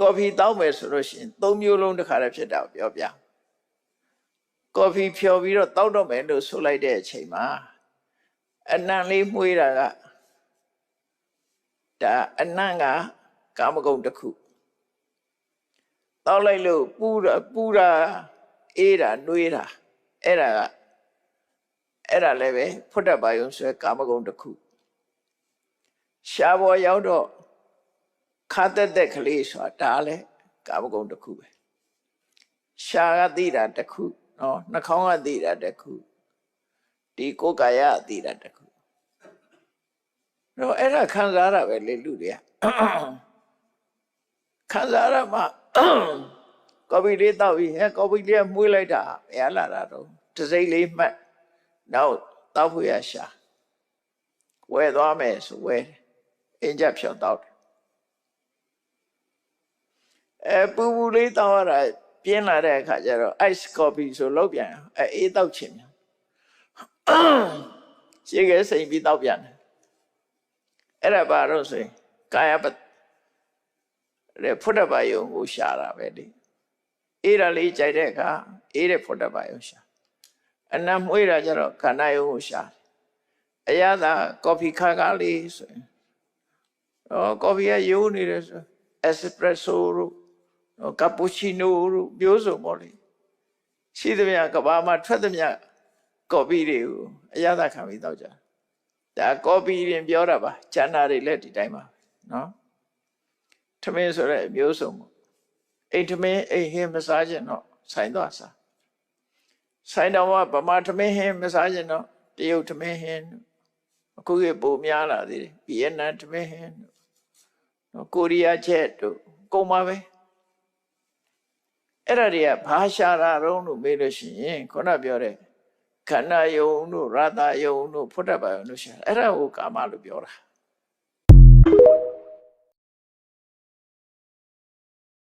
ကော်ဖီတောက်မယ်ဆိုလို့ရှိရင်သုံးမျိုးလုံးတစ်ခါတည်းဖြစ်တာကိုပြောပြကော်ဖီဖြော်ပြီးတော့တောက်တော့မယ်လို့ဆိုလိုက်တဲ့အချိန်မှာအနံ့လေးမှုေးတာကဒါအနံ့ကကာမဂုဏ်တစ်ခုတောက်လိုက်လို့ပူတာပူတာအေးတာနှွေးတာအဲ့ဒါကအဲ့ဒါလည်းပဲဖွတ်တတ်ပါယုံဆိုရယ်ကာမဂုဏ်တစ်ခုရှားပေါ်ရောက်တော့ ခါတက်တက်ကလေးဆိုတာဒါလည်းကာမဂုဏ်တစ်ခုပဲရှားကသိတာတစ်ခုနော်နှာခေါင်းကသိတာတစ်ခုဒီကိုယ်ကာယကသိတာတစ်ခုတော့အဲ့ဒါခံစားရတာပဲလေလူတွေကခံစားရမှာကော်ပီလေးတောက်ပြီးဟဲ့ကော်ပီလေးကမှုေးလိုက်တာဘယ်လာတာတော့တစ်စိမ့်လေးမှတ်နောက်တောက်ဖို့ရရှာဝဲသွားမယ်ဆိုဝဲတယ်အင်းကြဖြောတောက်တယ် အဲပူပူလေးတောက်ရတာပြင်းလာတဲ့အခါကျတော့ ice coffee ဆိုလောက်ပြန်အဲအေးတောက်ချင်ပြန်ရှေ့ကစိန်ပြီးတောက်ပြန်တယ်အဲ့ဒါဘာလို့ဆိုရင်ကာယပတ်တဲ့ဖုဒ္ဓဘာယုံကိုရှာတာပဲလေအေးတာလေးကြိုက်တဲ့အခါအေးတဲ့ဖုဒ္ဓဘာယုံရှာအနံမွေးတာကျတော့ခန္ဓာယုံကိုရှာတယ်အရသာကော်ဖီခါကားလေးဆိုရင်ဩကော်ဖီကယိုးနေတယ်ဆိုအက်စပရ က်ဆိုတို့ကပူချီနိုတို့မျိုးစုံပေါ့လေရှိသမျှကဘာမှာထွက်သမျှကော်ဖီတွေကိုအရသာခံပြီးတောက်ကြဒါကော်ဖီရင်ပြောတာပါကျန်တာတွေလည်းဒီတိုင်းပါနော်ထမင်းဆိုတဲ့အမျိုးစုံပေါ့အိမ်ထမင်းအိမ်ဟင်းမစားခြင်းတော့ဆိုင်တော့စားဆိုင်တော်ကဗမာထမင်းဟင်းမစားခြင်းတော့တရုတ်ထမင်းဟင်းတို့အခုကပိုများလာသေးတယ်ဗီယက်နမ်ထမင်းဟင်းတို့နော်ကိုရီးယားချက်တို့ကုန်ပါပဲ အဲ့ဒါတွေကဘာရှာတာတုံးလို့မေးလို့ရှိရင်ခုနပြောတဲ့ခန္ဓာယုံတို့ရတယုံတို့ဖုဒ္ဓဘာယုံတို့ရှာအဲ့ဒါကိုကာမလို့ပြောတာ